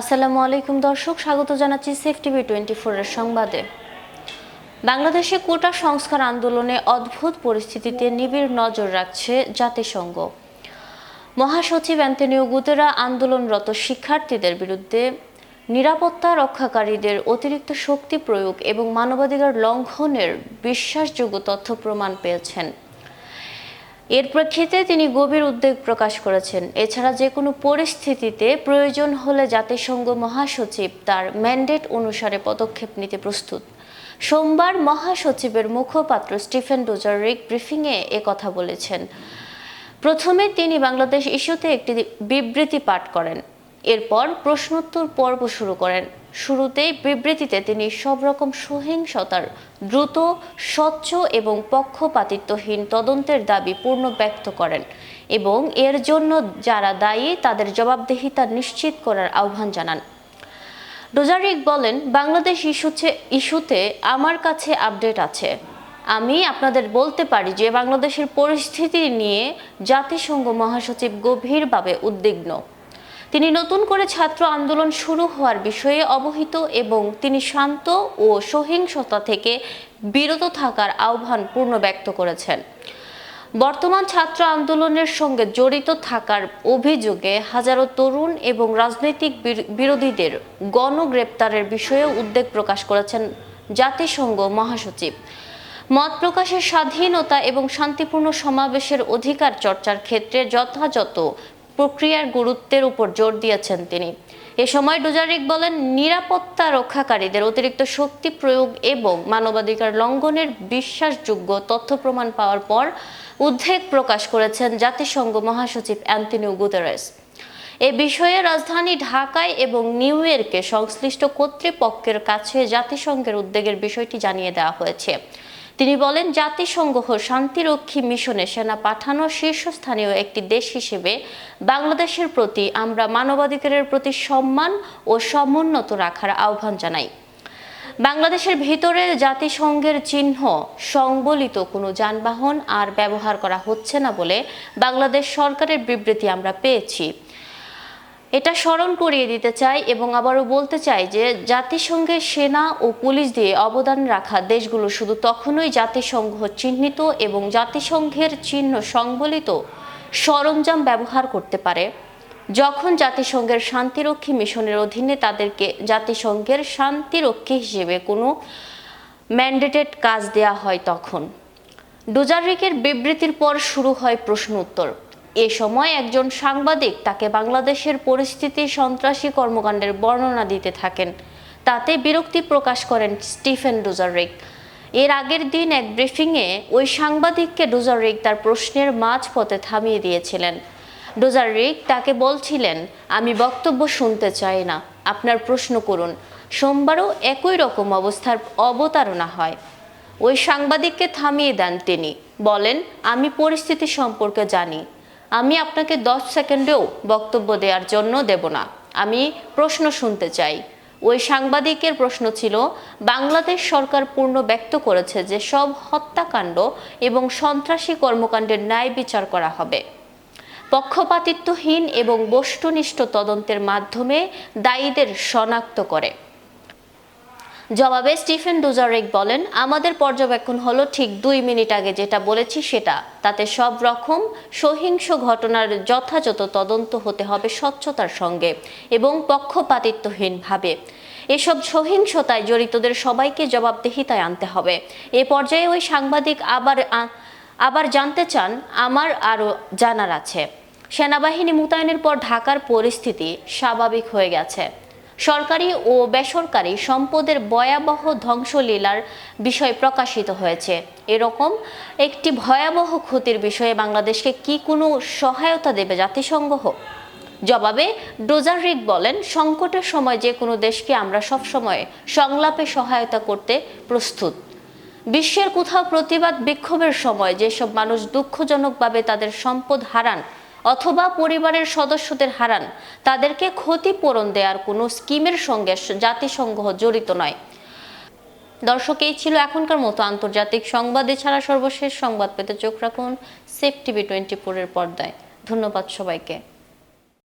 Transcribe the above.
আসসালামু আলাইকুম দর্শক, স্বাগত জানাচ্ছি সেফ টিভি টোয়েন্টি ফোরের সংবাদে। বাংলাদেশে কোটা সংস্কার আন্দোলনে অদ্ভুত পরিস্থিতিতে নিবিড় নজর রাখছে জাতিসংঘ। মহাসচিব অ্যান্টনিও গুতেরা আন্দোলনরত শিক্ষার্থীদের বিরুদ্ধে নিরাপত্তা রক্ষাকারীদের অতিরিক্ত শক্তি প্রয়োগ এবং মানবাধিকার লঙ্ঘনের বিশ্বাসযোগ্য তথ্য প্রমাণ পেয়েছেন। এর প্রেক্ষিতে তিনি গভীর উদ্বেগ প্রকাশ করেছেন। এছাড়া যে কোনো পরিস্থিতিতে প্রয়োজন হলে জাতিসংঘ মহাসচিব তার ম্যান্ডেট অনুসারে পদক্ষেপ নিতে প্রস্তুত। সোমবার মহাসচিবের মুখপাত্র স্টিফেন ডোজারিক ব্রিফিংয়ে এ কথা বলেছেন। প্রথমে তিনি বাংলাদেশ ইস্যুতে একটি বিবৃতি পাঠ করেন। এরপর প্রশ্নোত্তর পর্ব শুরু করেন। শুরুতেই বিবৃতিতে তিনি সব রকম সহিংসতার, দ্রুত, স্বচ্ছ এবং পক্ষপাতিত্বহীন তদন্তের দাবি পূর্ণ ব্যক্ত করেন এবং এর জন্য যারা দায়ী তাদের জবাবদিহিতা নিশ্চিত করার আহ্বান জানান। ডোজারিক বলেন, বাংলাদেশ ইস্যুতে ইস্যুতে আমার কাছে আপডেট আছে। আমি আপনাদের বলতে পারি যে বাংলাদেশের পরিস্থিতি নিয়ে জাতিসংঘ মহাসচিব গভীরভাবে উদ্বিগ্ন। তিনি নতুন করে ছাত্র আন্দোলন শুরু হওয়ার বিষয়ে অবহিত এবং তিনি শান্ত ও সহিংসতা থেকে বিরত থাকার আহ্বান পূর্ণ ব্যক্ত করেছেন। বর্তমান ছাত্র আন্দোলনের সঙ্গে জড়িত থাকার অভিযোগে হাজারো তরুণ এবং রাজনৈতিক বির- বিরোধীদের গণগ্রেপ্তারের বিষয়ে উদ্বেগ প্রকাশ করেছেন জাতিসংঘ মহাসচিব। মত প্রকাশের স্বাধীনতা এবং শান্তিপূর্ণ সমাবেশের অধিকার চর্চার ক্ষেত্রে যথাযথ প্রক্রিয়ার গুরুত্বের উপর জোর দিয়েছেন তিনি। এ সময় ডুজারিক বলেন, নিরাপত্তা রক্ষাকারীদের অতিরিক্ত শক্তি প্রয়োগ এবং মানবাধিকার লঙ্ঘনের বিশ্বাসযোগ্য তথ্য প্রমাণ পাওয়ার পর উদ্বেগ প্রকাশ করেছেন জাতিসংঘ মহাসচিব অ্যান্টনিও গুতেরেস। এ বিষয়ে রাজধানী ঢাকায় এবং নিউ ইয়র্কে সংশ্লিষ্ট কর্তৃপক্ষের কাছে জাতিসংঘের উদ্বেগের বিষয়টি জানিয়ে দেওয়া হয়েছে। তিনি বলেন, জাতিসংঘ শান্তিরক্ষী মিশনে সেনা পাঠানো শীর্ষস্থানীয় একটি দেশ হিসেবে বাংলাদেশের প্রতি আমরা মানবাধিকারের প্রতি সম্মান ও সমুন্নত রাখার আহ্বান জানাই। বাংলাদেশের ভিতরে জাতিসংঘের চিহ্ন সংবলিত কোনো যানবাহন আর ব্যবহার করা হচ্ছে না বলে বাংলাদেশ সরকারের বিবৃতি আমরা পেয়েছি। এটা স্মরণ করিয়ে দিতে চাই এবং আবারও বলতে চাই যে জাতিসংঘের সেনা ও পুলিশ দিয়ে অবদান রাখা দেশগুলো শুধু তখনই জাতিসংঘ চিহ্নিত এবং জাতিসংঘের চিহ্ন সংবলিত সরঞ্জাম ব্যবহার করতে পারে। যখন জাতিসংঘের শান্তিরক্ষী মিশনের অধীনে তাদেরকে জাতিসংঘের শান্তিরক্ষী হিসেবে কোনো ম্যান্ডেটেড কাজ দেয়া হয় তখন। ডুজারিকের বিবৃতির পর শুরু হয় প্রশ্ন উত্তর। এ সময় একজন সাংবাদিক তাকে বাংলাদেশের পরিস্থিতি সন্ত্রাসী কর্মকাণ্ডের বর্ণনা দিতে থাকেন। তাতে বিরক্তি প্রকাশ করেন স্টিফেন ডুজারিক। এর আগের দিন এক ব্রিফিংয়ে ওই সাংবাদিককে ডুজারিক তার প্রশ্নের মাঝপথে থামিয়ে দিয়েছিলেন। ডোজারিক তাকে বলছিলেন, আমি বক্তব্য শুনতে চাই না, আপনার প্রশ্ন করুন। সোমবারও একই রকম অবস্থার অবতারণা হয়। ওই সাংবাদিককে থামিয়ে দেন তিনি। বলেন, আমি পরিস্থিতি সম্পর্কে জানি। আমি আপনাকে দশ সেকেন্ডেও বক্তব্য দেওয়ার জন্য দেব না। আমি প্রশ্ন শুনতে চাই। ওই সাংবাদিকের প্রশ্ন ছিল, বাংলাদেশ সরকার পূর্ণ ব্যক্ত করেছে যে সব হত্যাকাণ্ড এবং সন্ত্রাসী কর্মকাণ্ডের ন্যায় বিচার করা হবে। পক্ষপাতিত্বহীন এবং বস্তুনিষ্ঠ তদন্তের মাধ্যমে দায়ীদের শনাক্ত করে। জবাবে স্টিফেন ডুজারেক বলেন, আমাদের পর্যবেক্ষণ হলো ঠিক দুই মিনিট আগে যেটা বলেছি সেটা। তাতে সব রকম সহিংস ঘটনার যথাযথ তদন্ত হতে হবে স্বচ্ছতার সঙ্গে এবং পক্ষপাতিত্বহীনভাবে। এসব সহিংসতায় জড়িতদের সবাইকে জবাবদিহিতায় আনতে হবে। এ পর্যায়ে ওই সাংবাদিক আবার আবার জানতে চান, আমার আরও জানার আছে। সেনাবাহিনী মোতায়েনের পর ঢাকার পরিস্থিতি স্বাভাবিক হয়ে গেছে। সরকারি ও বেসরকারি সম্পদের ভয়াবহ ধ্বংসলীলার বিষয় প্রকাশিত হয়েছে। এরকম একটি ভয়াবহ ক্ষতির বিষয়ে বাংলাদেশকে কি কোনো সহায়তা দেবে জাতিসংঘ? জবাবে ডোজারিক বলেন, সংকটের সময় যে কোনো দেশকে আমরা সবসময় সংলাপে সহায়তা করতে প্রস্তুত। বিশ্বের কোথাও প্রতিবাদ বিক্ষোভের সময় যেসব মানুষ দুঃখজনকভাবে তাদের সম্পদ হারান অথবা পরিবারের সদস্যদের হারান। তাদেরকে ক্ষতিপূরণ দেওয়ার কোনো স্কিমের সঙ্গে জাতিসংঘ জড়িত নয়। দর্শক, এই ছিল এখনকার মতো আন্তর্জাতিক সংবাদ। এছাড়া সর্বশেষ সংবাদ পেতে চোখ রাখুন সেফ টিভি টোয়েন্টি ফোরের পর্দায়। ধন্যবাদ সবাইকে।